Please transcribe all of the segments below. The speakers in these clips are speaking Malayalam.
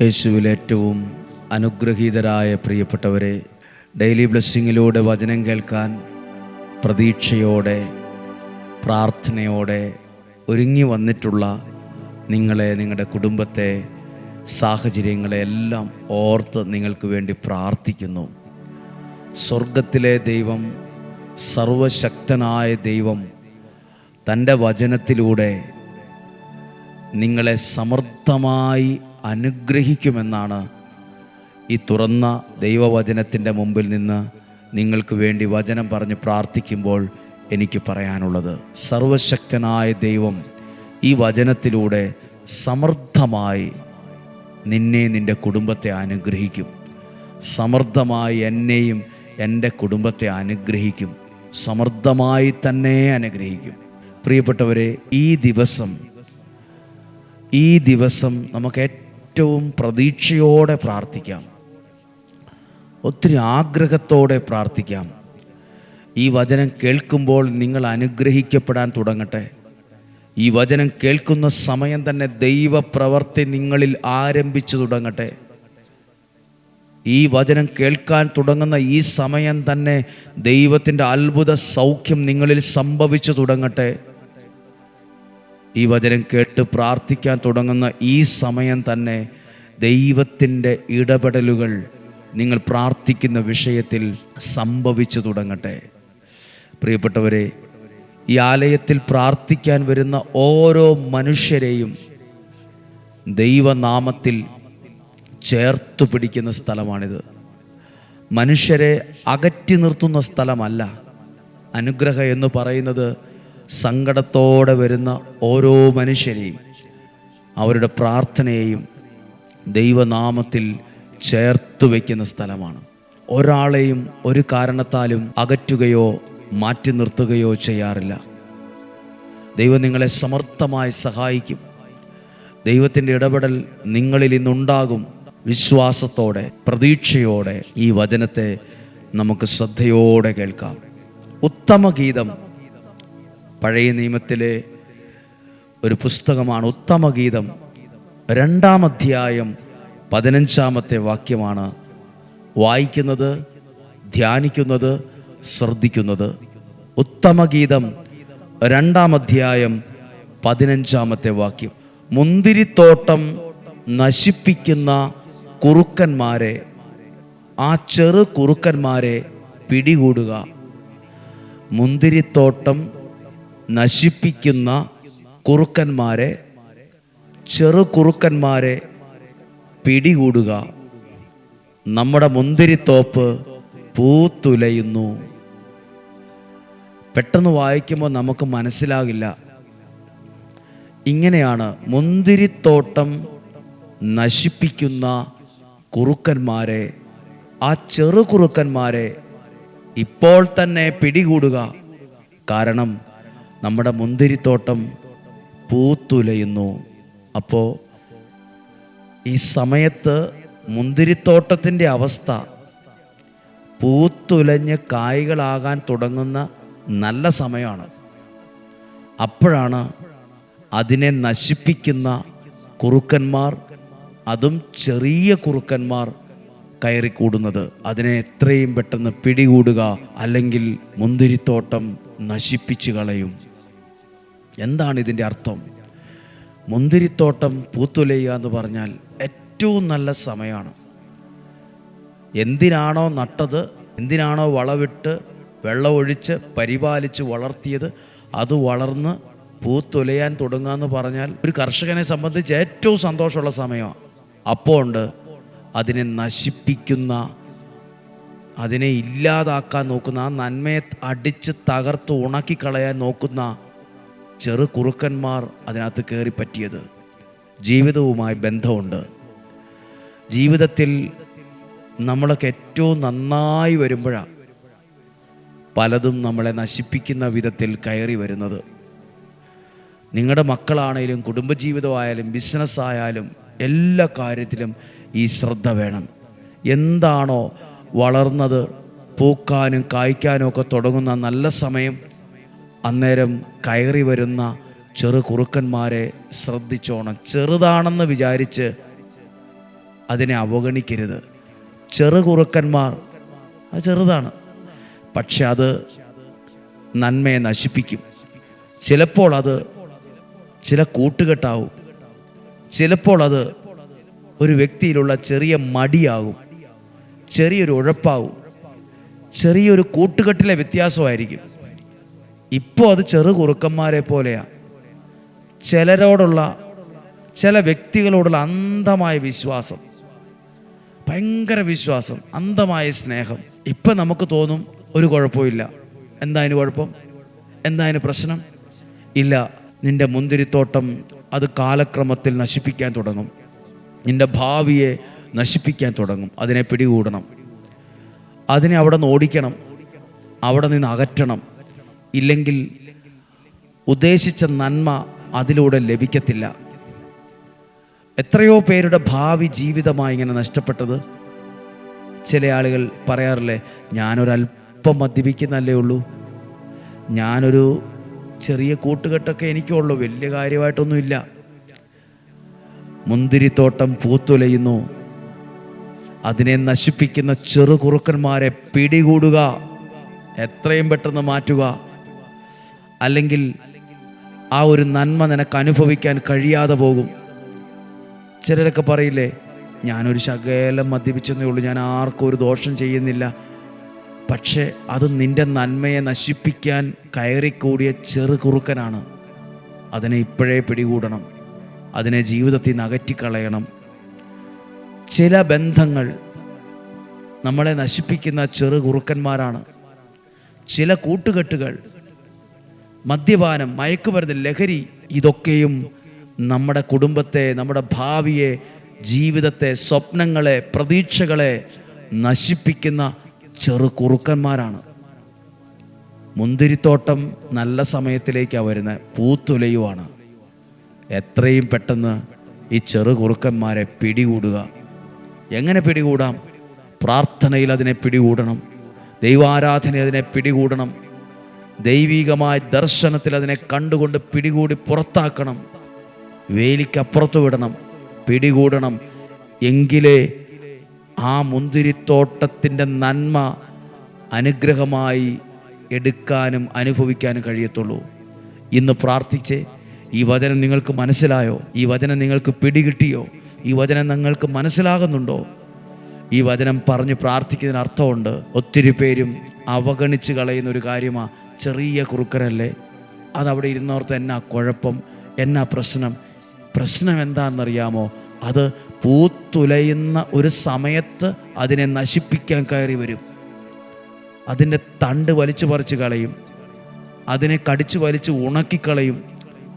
യേശുവിൽ ഏറ്റവും അനുഗ്രഹീതരായ പ്രിയപ്പെട്ടവരെ ഡെയിലി ബ്ലെസ്സിങ്ങിലൂടെ വചനം കേൾക്കാൻ പ്രതീക്ഷയോടെ പ്രാർത്ഥനയോടെ ഒരുങ്ങി വന്നിട്ടുള്ള നിങ്ങളെ നിങ്ങളുടെ കുടുംബത്തെ സാഹചര്യങ്ങളെ എല്ലാം ഓർത്ത് നിങ്ങൾക്ക് വേണ്ടി പ്രാർത്ഥിക്കുന്നു. സ്വർഗത്തിലെ ദൈവം സർവശക്തനായ ദൈവം തന്റെ വചനത്തിലൂടെ നിങ്ങളെ സമർത്ഥമായി അനുഗ്രഹിക്കുമെന്നാണ് ഈ തുറന്ന ദൈവവചനത്തിന്റെ മുമ്പിൽ നിന്ന് നിങ്ങൾക്ക് വേണ്ടി വചനം പറഞ്ഞ് പ്രാർത്ഥിക്കുമ്പോൾ എനിക്ക് പറയാനുള്ളത്. സർവശക്തനായ ദൈവം ഈ വചനത്തിലൂടെ സമർത്ഥമായി നിന്നെ നിന്റെ കുടുംബത്തെ അനുഗ്രഹിക്കും. സമർത്ഥമായി എന്നെയും എന്റെ കുടുംബത്തെ അനുഗ്രഹിക്കും. സമർത്ഥമായി തന്നെ അനുഗ്രഹിക്കും. പ്രിയപ്പെട്ടവരെ ഈ ദിവസം ഈ ദിവസം നമുക്ക് ഏറ്റവും പ്രതീക്ഷയോടെ പ്രാർത്ഥിക്കാം. ഒത്തിരി ആഗ്രഹത്തോടെ പ്രാർത്ഥിക്കാം. ഈ വചനം കേൾക്കുമ്പോൾ നിങ്ങൾ അനുഗ്രഹിക്കപ്പെടാൻ തുടങ്ങട്ടെ. ഈ വചനം കേൾക്കുന്ന സമയം തന്നെ ദൈവപ്രവർത്തി നിങ്ങളിൽ ആരംഭിച്ചു തുടങ്ങട്ടെ. ഈ വചനം കേൾക്കാൻ തുടങ്ങുന്ന ഈ സമയം തന്നെ ദൈവത്തിന്റെ അത്ഭുത സൗഖ്യം നിങ്ങളിൽ സംഭവിച്ചു തുടങ്ങട്ടെ. ഈ വചനം കേട്ട് പ്രാർത്ഥിക്കാൻ തുടങ്ങുന്ന ഈ സമയം തന്നെ ദൈവത്തിന്റെ ഇടപെടലുകൾ നിങ്ങൾ പ്രാർത്ഥിക്കുന്ന വിഷയത്തിൽ സംഭവിച്ചു തുടങ്ങട്ടെ. പ്രിയപ്പെട്ടവരെ ഈ ആലയത്തിൽ പ്രാർത്ഥിക്കാൻ വരുന്ന ഓരോ മനുഷ്യരെയും ദൈവനാമത്തിൽ ചേർത്തു പിടിക്കുന്ന സ്ഥലമാണിത്. മനുഷ്യരെ അകറ്റി നിർത്തുന്ന സ്ഥലമല്ല. അനുഗ്രഹം എന്ന് പറയുന്നത് സങ്കടത്തോടെ വരുന്ന ഓരോ മനുഷ്യരെയും അവരുടെ പ്രാർത്ഥനയെയും ദൈവനാമത്തിൽ ചേർത്ത് വയ്ക്കുന്ന സ്ഥലമാണ്. ഒരാളെയും ഒരു കാരണത്താലും അകറ്റുകയോ മാറ്റി നിർത്തുകയോ ചെയ്യാറില്ല. ദൈവം നിങ്ങളെ സമർത്ഥമായി സഹായിക്കും. ദൈവത്തിന്റെ ഇടപെടൽ നിങ്ങളിൽ ഇന്നുണ്ടാകും വിശ്വാസത്തോടെ പ്രതീക്ഷയോടെ ഈ വചനത്തെ നമുക്ക് ശ്രദ്ധയോടെ കേൾക്കാം. ഉത്തമ ഗീതം പഴയ നിയമത്തിലെ ഒരു പുസ്തകമാണ് ഉത്തമഗീതം. രണ്ടാം അധ്യായം പതിനഞ്ചാമത്തെ വാക്യമാണ് വായിക്കുന്നത് ധ്യാനിക്കുന്നത് ശ്രദ്ധിക്കുന്നത്. ഉത്തമഗീതം രണ്ടാം അധ്യായം പതിനഞ്ചാമത്തെ വാക്യം. മുന്തിരിത്തോട്ടം നശിപ്പിക്കുന്ന കുറുക്കന്മാരെ ആ ചെറു കുറുക്കന്മാരെ പിടികൂടുക. മുന്തിരിത്തോട്ടം നശിപ്പിക്കുന്ന കുറുക്കന്മാരെ ചെറു കുറുക്കന്മാരെ പിടികൂടുക. നമ്മുടെ മുന്തിരിത്തോപ്പ് പൂത്തുലയുന്നു. പെട്ടെന്ന് വായിക്കുമ്പോൾ നമുക്ക് മനസ്സിലാകില്ല. ഇങ്ങനെയാണ് മുന്തിരിത്തോട്ടം നശിപ്പിക്കുന്ന കുറുക്കന്മാരെ ആ ചെറു കുറുക്കന്മാരെ ഇപ്പോൾ തന്നെ പിടികൂടുക. കാരണം നമ്മുടെ മുന്തിരിത്തോട്ടം പൂത്തുലയുന്നു. അപ്പോൾ ഈ സമയത്ത് മുന്തിരിത്തോട്ടത്തിന്റെ അവസ്ഥ പൂത്തുലഞ്ഞ് കായ്കളാകാൻ തുടങ്ങുന്ന നല്ല സമയമാണ്. അപ്പോഴാണ് അതിനെ നശിപ്പിക്കുന്ന കുറുക്കന്മാർ അതും ചെറിയ കുറുക്കന്മാർ കയറിക്കൂടുന്നത്. അതിനെ എത്രയും പെട്ടെന്ന് പിടികൂടുക അല്ലെങ്കിൽ മുന്തിരിത്തോട്ടം നശിപ്പിച്ചു കളയും. എന്താണ് ഇതിന്റെ അർത്ഥം? മുന്തിരിത്തോട്ടം പൂത്തുലയുക എന്ന് പറഞ്ഞാൽ ഏറ്റവും നല്ല സമയമാണ്. എന്തിനാണോ നട്ടത് എന്തിനാണോ വളവിട്ട് വെള്ളമൊഴിച്ച് പരിപാലിച്ച് വളർത്തിയത് അത് വളർന്ന് പൂത്തുലയാൻ തുടങ്ങുക എന്ന് പറഞ്ഞാൽ ഒരു കർഷകനെ സംബന്ധിച്ച് ഏറ്റവും സന്തോഷമുള്ള സമയമാണ്. അപ്പോൾ ഉണ്ട് അതിനെ നശിപ്പിക്കുന്ന അതിനെ ഇല്ലാതാക്കാൻ നോക്കുന്ന ആ നന്മയെ അടിച്ച് തകർത്ത് ഉണക്കിക്കളയാൻ നോക്കുന്ന ചെറു കുറുക്കന്മാർ അതിനകത്ത് കയറി പറ്റിയത്. ജീവിതവുമായി ബന്ധമുണ്ട്. ജീവിതത്തിൽ നമ്മളൊക്കെ ഏറ്റവും നന്നായി വരുമ്പോഴാണ് പലതും നമ്മളെ നശിപ്പിക്കുന്ന വിധത്തിൽ കയറി വരുന്നത്. നിങ്ങളുടെ മക്കളാണേലും കുടുംബജീവിതമായാലും ബിസിനസ്സായാലും എല്ലാ കാര്യത്തിലും ഈ ശ്രദ്ധ വേണം. എന്താണോ വളർന്നത് പൂക്കാനും കായ്ക്കാനും ഒക്കെ തുടങ്ങുന്ന നല്ല സമയം അന്നേരം കയറി വരുന്ന ചെറു കുറുക്കന്മാരെ ശ്രദ്ധിച്ചോണം. ചെറുതാണെന്ന് വിചാരിച്ച് അതിനെ അവഗണിക്കരുത്. ചെറു കുറുക്കന്മാർ അത് ചെറുതാണ്. പക്ഷെ അത് നന്മയെ നശിപ്പിക്കും. ചിലപ്പോൾ അത് ചില കൂട്ടുകെട്ടാവും. ചിലപ്പോൾ അത് ഒരു വ്യക്തിയിലുള്ള ചെറിയ മടിയാകും. ചെറിയൊരു ഉഴപ്പാവും. ചെറിയൊരു കൂട്ടുകെട്ടിലെ വ്യത്യാസമായിരിക്കും. ഇപ്പോൾ അത് ചെറു കുറുക്കന്മാരെ പോലെയാണ് ചിലരോടുള്ള ചില വ്യക്തികളോടുള്ള അന്ധമായ വിശ്വാസം. ഭയങ്കര വിശ്വാസം അന്ധമായ സ്നേഹം. ഇപ്പം നമുക്ക് തോന്നും ഒരു കുഴപ്പമില്ല എന്താ അതിന് കുഴപ്പം? എന്താ അതിന് പ്രശ്നം? ഇല്ല നിന്റെ മുന്തിരിത്തോട്ടം അത് കാലക്രമത്തിൽ നശിപ്പിക്കാൻ തുടങ്ങും. നിന്റെ ഭാവിയെ നശിപ്പിക്കാൻ തുടങ്ങും. അതിനെ പിടികൂടണം. അതിനെ അവിടെ നിന്ന് ഓടിക്കണം. അവിടെ നിന്ന് അകറ്റണം. ഇല്ലെങ്കിൽ ഉദ്ദേശിച്ച നന്മ അതിലൂടെ ലഭിക്കത്തില്ല. എത്രയോ പേരുടെ ഭാവി ജീവിതമായി ഇങ്ങനെ നഷ്ടപ്പെട്ടത്. ചില ആളുകൾ പറയാറില്ലേ ഞാനൊരല്പം മദ്യപിക്കുന്നല്ലേ ഉള്ളൂ. ഞാനൊരു ചെറിയ കൂട്ടുകെട്ടൊക്കെ എനിക്കുള്ളൂ വലിയ കാര്യമായിട്ടൊന്നുമില്ല. മുന്തിരിത്തോട്ടം പൂത്തുലയുന്നു. അതിനെ നശിപ്പിക്കുന്ന ചെറു കുറുക്കന്മാരെ പിടികൂടുക. എത്രയും പെട്ടെന്ന് മാറ്റുക. അല്ലെങ്കിൽ ആ ഒരു നന്മ നിനക്ക് അനുഭവിക്കാൻ കഴിയാതെ പോകും. ചിലരൊക്കെ പറയില്ലേ ഞാനൊരു ശകലം മദ്യപിച്ചെന്നേ ഉള്ളൂ ഞാൻ ആർക്കും ഒരു ദോഷം ചെയ്യുന്നില്ല. പക്ഷേ അത് നിന്റെ നന്മയെ നശിപ്പിക്കാൻ കയറിക്കൂടിയ ചെറു കുറുക്കനാണ്. അതിനെ ഇപ്പോഴേ പിടികൂടണം. അതിനെ ജീവിതത്തിൽ നിന്ന് അകറ്റിക്കളയണം. ചില ബന്ധങ്ങൾ നമ്മളെ നശിപ്പിക്കുന്ന ചെറു കുറുക്കന്മാരാണ്. ചില കൂട്ടുകെട്ടുകൾ മദ്യപാനം മയക്കുമരുന്ന് ലഹരി ഇതൊക്കെയും നമ്മുടെ കുടുംബത്തെ നമ്മുടെ ഭാവിയെ ജീവിതത്തെ സ്വപ്നങ്ങളെ പ്രതീക്ഷകളെ നശിപ്പിക്കുന്ന ചെറു കുറുക്കന്മാരാണ്. മുന്തിരിത്തോട്ടം നല്ല സമയത്തിലേക്കാണ് വരുന്നത് പൂത്തുലയുവാണ്. എത്രയും പെട്ടെന്ന് ഈ ചെറു കുറുക്കന്മാരെ പിടികൂടുക. എങ്ങനെ പിടികൂടാം? പ്രാർത്ഥനയിൽ അതിനെ പിടികൂടണം. ദൈവാരാധന അതിനെ പിടികൂടണം. ദൈവികമായ ദർശനത്തിൽ അതിനെ കണ്ടുകൊണ്ട് പിടികൂടി പുറത്താക്കണം. വേലിക്കപ്പുറത്ത് വിടണം പിടികൂടണം. എങ്കിലേ ആ മുന്തിരിത്തോട്ടത്തിന്റെ നന്മ അനുഗ്രഹമായി എടുക്കാനും അനുഭവിക്കാനും കഴിയത്തുള്ളൂ. ഇന്ന് പ്രാർത്ഥിച്ച് ഈ വചനം നിങ്ങൾക്ക് മനസ്സിലായോ? ഈ വചനം നിങ്ങൾക്ക് പിടികിട്ടിയോ? ഈ വചനം നിങ്ങൾക്ക് മനസ്സിലാകുന്നുണ്ടോ? ഈ വചനം പറഞ്ഞ് പ്രാർത്ഥിക്കുന്നതിന് അർത്ഥമുണ്ട്. ഒത്തിരി പേരും അവഗണിച്ച് കളയുന്ന ഒരു കാര്യമാണ് ചെറിയ കുറുക്കരല്ലേ അതവിടെ ഇരുന്നോർത്ത് എന്നാ കുഴപ്പം? എന്നാ പ്രശ്നം? പ്രശ്നം എന്താണെന്നറിയാമോ? അത് പൂത്തുലയുന്ന ഒരു സമയത്ത് അതിനെ നശിപ്പിക്കാൻ കയറി വരും. അതിന്റെ തണ്ട് വലിച്ചു പറിച്ചു കളയും. അതിനെ കടിച്ചു വലിച്ച് ഉണക്കിക്കളയും.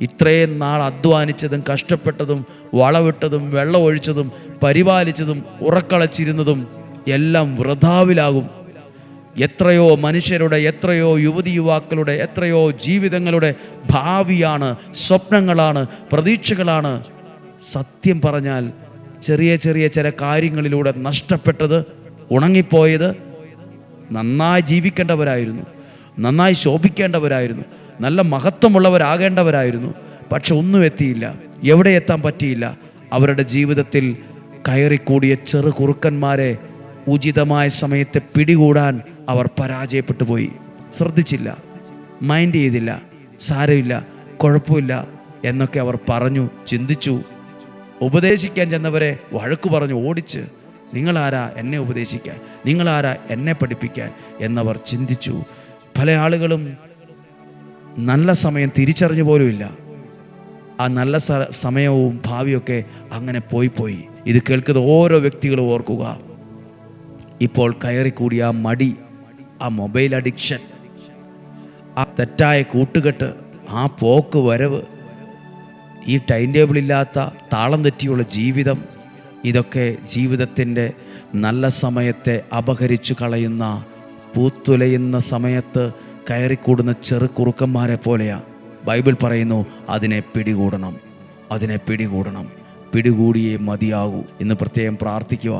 ഇത്രയും നാൾ അധ്വാനിച്ചതും കഷ്ടപ്പെട്ടതും വളവിട്ടതും വെള്ളമൊഴിച്ചതും പരിപാലിച്ചതും ഉറക്കളച്ചിരുന്നതും എല്ലാം വൃഥാവിലാകും. എത്രയോ മനുഷ്യരുടെ എത്രയോ യുവതി യുവാക്കളുടെ എത്രയോ ജീവിതങ്ങളുടെ ഭാവിയാണ് സ്വപ്നങ്ങളാണ് പ്രതീക്ഷകളാണ്. സത്യം പറഞ്ഞാൽ ചെറിയ ചെറിയ ചില കാര്യങ്ങളിലൂടെ നഷ്ടപ്പെട്ടത് ഉണങ്ങിപ്പോയത് നന്നായി ജീവിക്കേണ്ടവരായിരുന്നു നന്നായി ശോഭിക്കേണ്ടവരായിരുന്നു നല്ല മഹത്വമുള്ളവരാകേണ്ടവരായിരുന്നു. പക്ഷെ ഒന്നും എത്തിയില്ല എവിടെ എത്താൻ പറ്റിയില്ല. അവരുടെ ജീവിതത്തിൽ കയറിക്കൂടിയ ചെറു കുറുക്കന്മാരെ ഉചിതമായ സമയത്തെ പിടികൂടാൻ അവർ പരാജയപ്പെട്ടു പോയി. ശ്രദ്ധിച്ചില്ല മൈൻഡ് ചെയ്തില്ല സാരമില്ല കുഴപ്പമില്ല എന്നൊക്കെ അവർ പറഞ്ഞു ചിന്തിച്ചു. ഉപദേശിക്കാൻ ചെന്നവരെ വഴക്കു പറഞ്ഞു ഓടിച്ച് നിങ്ങളാരാ എന്നെ ഉപദേശിക്കാൻ? നിങ്ങളാരാ എന്നെ പഠിപ്പിക്കാൻ? എന്നവർ ചിന്തിച്ചു. പല ആളുകളും നല്ല സമയം തിരിച്ചറിഞ്ഞു പോലുമില്ല ആ നല്ല സമയവും ഭാവിയൊക്കെ അങ്ങനെ പോയി പോയി. ഇത് കേൾക്കുന്ന ഓരോ വ്യക്തികളും ഓർക്കുക. ഇപ്പോൾ കയറിക്കൂടിയ കൂടിയ മടി ആ മൊബൈൽ അഡിക്ഷൻ ആ തെറ്റായ കൂട്ടുകെട്ട് ആ പോക്ക് വരവ് ഈ ടൈം ടേബിൾ ഇല്ലാത്ത താളം തെറ്റിയുള്ള ജീവിതം ഇതൊക്കെ ജീവിതത്തിന്റെ നല്ല സമയത്തെ അപഹരിച്ചു കളയുന്ന പൂത്തുലയുന്ന സമയത്ത് കയറിക്കൂടുന്ന ചെറു കുറുക്കന്മാരെ പോലെയാണ് ബൈബിൾ പറയുന്നു അതിനെ പിടികൂടണം അതിനെ പിടികൂടണം പിടികൂടിയേ മതിയാകൂ എന്ന് പ്രത്യേകം പ്രാർത്ഥിക്കുക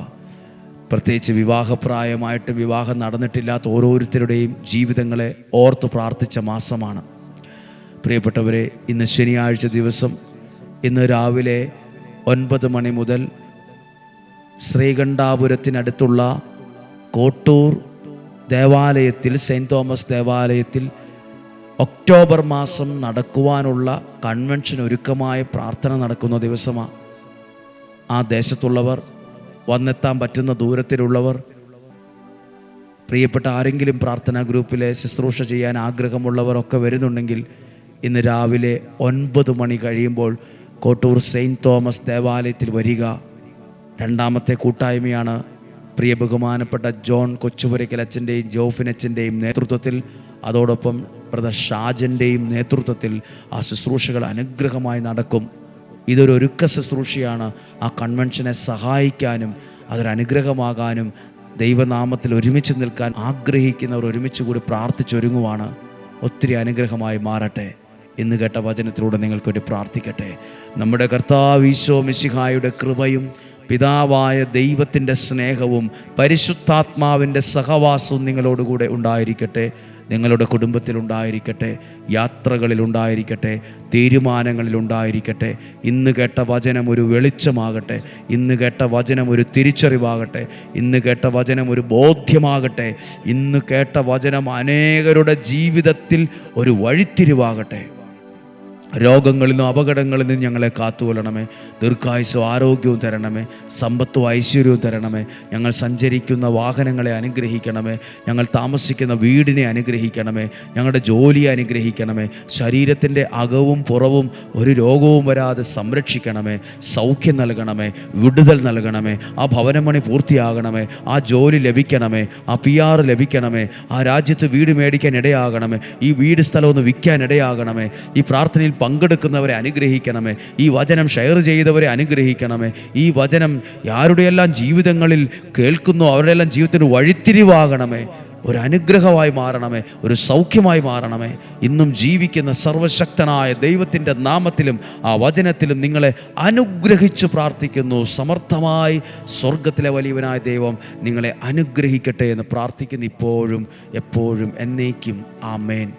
പ്രത്യേകിച്ച് വിവാഹപ്രായമായിട്ട് വിവാഹം നടന്നിട്ടില്ലാത്ത ഓരോരുത്തരുടെയും ജീവിതങ്ങളെ ഓർത്ത് പ്രാർത്ഥിച്ച മാസമാണ്. പ്രിയപ്പെട്ടവരെ ഇന്ന് ശനിയാഴ്ച ദിവസം ഇന്ന് രാവിലെ ഒൻപത് മണി മുതൽ ശ്രീകണ്ഠാപുരത്തിനടുത്തുള്ള കോട്ടൂർ ദേവാലയത്തിൽ സെയിന്റ് തോമസ് ദേവാലയത്തിൽ ഒക്ടോബർ മാസം നടക്കുവാനുള്ള കൺവെൻഷൻ ഒരുക്കമായ പ്രാർത്ഥന നടക്കുന്ന ദിവസമാണ് ആ ദേശത്തുള്ളവർ വന്നെത്താൻ പറ്റുന്ന ദൂരത്തിലുള്ളവർ പ്രിയപ്പെട്ട ആരെങ്കിലും പ്രാർത്ഥനാ ഗ്രൂപ്പിലെ ശുശ്രൂഷ ചെയ്യാൻ ആഗ്രഹമുള്ളവരൊക്കെ വരുന്നുണ്ടെങ്കിൽ ഇന്ന് രാവിലെ ഒൻപത് മണി കഴിയുമ്പോൾ കോട്ടൂർ സെയിന്റ് തോമസ് ദേവാലയത്തിൽ വരിക. രണ്ടാമത്തെ കൂട്ടായ്മയാണ് പ്രിയ ബഹുമാനപ്പെട്ട ജോൺ കൊച്ചുപുരയ്ക്കൽ അച്ഛന്റെയും ജോഫിനച്ഛന്റെയും നേതൃത്വത്തിൽ അതോടൊപ്പം ബ്രദർ ഷാജന്റെയും നേതൃത്വത്തിൽ ആ ശുശ്രൂഷകൾ അനുഗ്രഹമായി നടക്കും. ഇതൊരു ഒരുക്ക ശുശ്രൂഷയാണ് ആ കൺവെൻഷനെ സഹായിക്കാനും അതൊരനുഗ്രഹമാകാനും ദൈവനാമത്തിൽ ഒരുമിച്ച് നിൽക്കാൻ ആഗ്രഹിക്കുന്നവർ ഒരുമിച്ച് കൂടി പ്രാർത്ഥിച്ചൊരുങ്ങുവാണ്. ഒത്തിരി അനുഗ്രഹമായി മാറട്ടെ. ഇന്ന് കേട്ട വചനത്തിലൂടെ നിങ്ങൾക്ക് വേണ്ടി പ്രാർത്ഥിക്കട്ടെ. നമ്മുടെ കർത്താവ് ഈശോ മിശിഹായുടെ കൃപയും പിതാവായ ദൈവത്തിന്റെ സ്നേഹവും പരിശുദ്ധാത്മാവിന്റെ സഹവാസവും നിങ്ങളോടുകൂടെ ഉണ്ടായിരിക്കട്ടെ. നിങ്ങളുടെ കുടുംബത്തിലുണ്ടായിരിക്കട്ടെ യാത്രകളിലുണ്ടായിരിക്കട്ടെ തീരുമാനങ്ങളിലുണ്ടായിരിക്കട്ടെ ഇന്ന് കേട്ട വചനം ഒരു വെളിച്ചമാകട്ടെ ഇന്ന് കേട്ട വചനം ഒരു തിരിച്ചറിവാകട്ടെ ഇന്ന് കേട്ട വചനം ഒരു ബോധ്യമാകട്ടെ ഇന്ന് കേട്ട വചനം അനേകരുടെ ജീവിതത്തിൽ ഒരു വഴിത്തിരിവാകട്ടെ. രോഗങ്ങളിൽ നിന്നും അപകടങ്ങളിൽ നിന്നും ഞങ്ങളെ കാത്തുകൊള്ളണമേ. ദീർഘായുസ്സും ആരോഗ്യവും തരണമേ. സമ്പത്തും ഐശ്വര്യവും തരണമേ. ഞങ്ങൾ സഞ്ചരിക്കുന്ന വാഹനങ്ങളെ അനുഗ്രഹിക്കണമേ. ഞങ്ങൾ താമസിക്കുന്ന വീടിനെ അനുഗ്രഹിക്കണമേ. ഞങ്ങളുടെ ജോലിയെ അനുഗ്രഹിക്കണമേ. ശരീരത്തിന്റെ അകവും പുറവും ഒരു രോഗവും വരാതെ സംരക്ഷിക്കണമേ. സൗഖ്യം നൽകണമേ. വിടുതൽ നൽകണമേ. ആ ഭവനമണി പൂർത്തിയാകണമേ. ആ ജോലി ലഭിക്കണമേ. ആ പി ആർ ലഭിക്കണമേ. ആ രാജ്യത്ത് വീട് മേടിക്കാൻ ഇടയാകണമേ. ഈ വീട് സ്ഥലം ഒന്ന് വിൽക്കാൻ ഇടയാകണമേ. ഈ പ്രാർത്ഥനയിൽ പങ്കെടുക്കുന്നവരെ അനുഗ്രഹിക്കണമേ. ഈ വചനം ഷെയർ ചെയ്തവരെ അനുഗ്രഹിക്കണമേ. ഈ വചനം ആരുടെയെല്ലാം ജീവിതങ്ങളിൽ കേൾക്കുന്നു അവരുടെയെല്ലാം ജീവിതത്തിന് വഴിത്തിരിവാകണമേ. ഒരു അനുഗ്രഹമായി മാറണമേ. ഒരു സൗഖ്യമായി മാറണമേ. ഇന്നും ജീവിക്കുന്ന സർവശക്തനായ ദൈവത്തിന്റെ നാമത്തിലും ആ വചനത്തിലും നിങ്ങളെ അനുഗ്രഹിച്ചു പ്രാർത്ഥിക്കുന്നു. സമർത്ഥമായി സ്വർഗത്തിലെ വലിയവനായ ദൈവം നിങ്ങളെ അനുഗ്രഹിക്കട്ടെ എന്ന് പ്രാർത്ഥിക്കുന്നു ഇപ്പോഴും എപ്പോഴും എന്നേക്കും. ആമേൻ.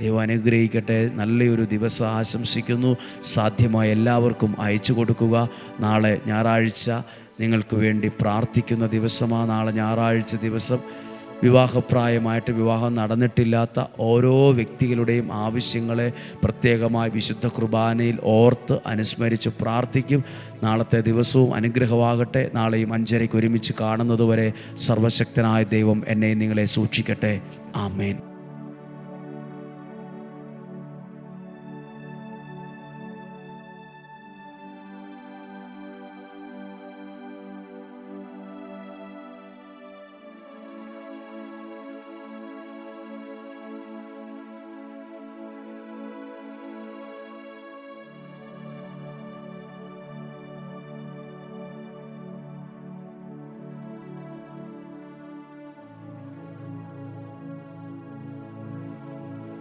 ദൈവം അനുഗ്രഹിക്കട്ടെ. നല്ലൊരു ദിവസം ആശംസിക്കുന്നു. സാധ്യമായ എല്ലാവർക്കും അയച്ചു കൊടുക്കുക. നാളെ ഞായറാഴ്ച നിങ്ങൾക്ക് വേണ്ടി പ്രാർത്ഥിക്കുന്ന ദിവസമാണ് നാളെ ഞായറാഴ്ച ദിവസം വിവാഹപ്രായമായിട്ട് വിവാഹം നടന്നിട്ടില്ലാത്ത ഓരോ വ്യക്തികളുടെയും ആവശ്യങ്ങളെ പ്രത്യേകമായി വിശുദ്ധ കുർബാനയിൽ ഓർത്ത് അനുസ്മരിച്ച് പ്രാർത്ഥിക്കും. നാളത്തെ ദിവസവും അനുഗ്രഹമാകട്ടെ. നാളെയും അഞ്ചരയ്ക്ക് ഒരുമിച്ച് കാണുന്നതുവരെ സർവശക്തനായ ദൈവം എന്നെ നിങ്ങളെ സൂക്ഷിക്കട്ടെ. ആമേൻ.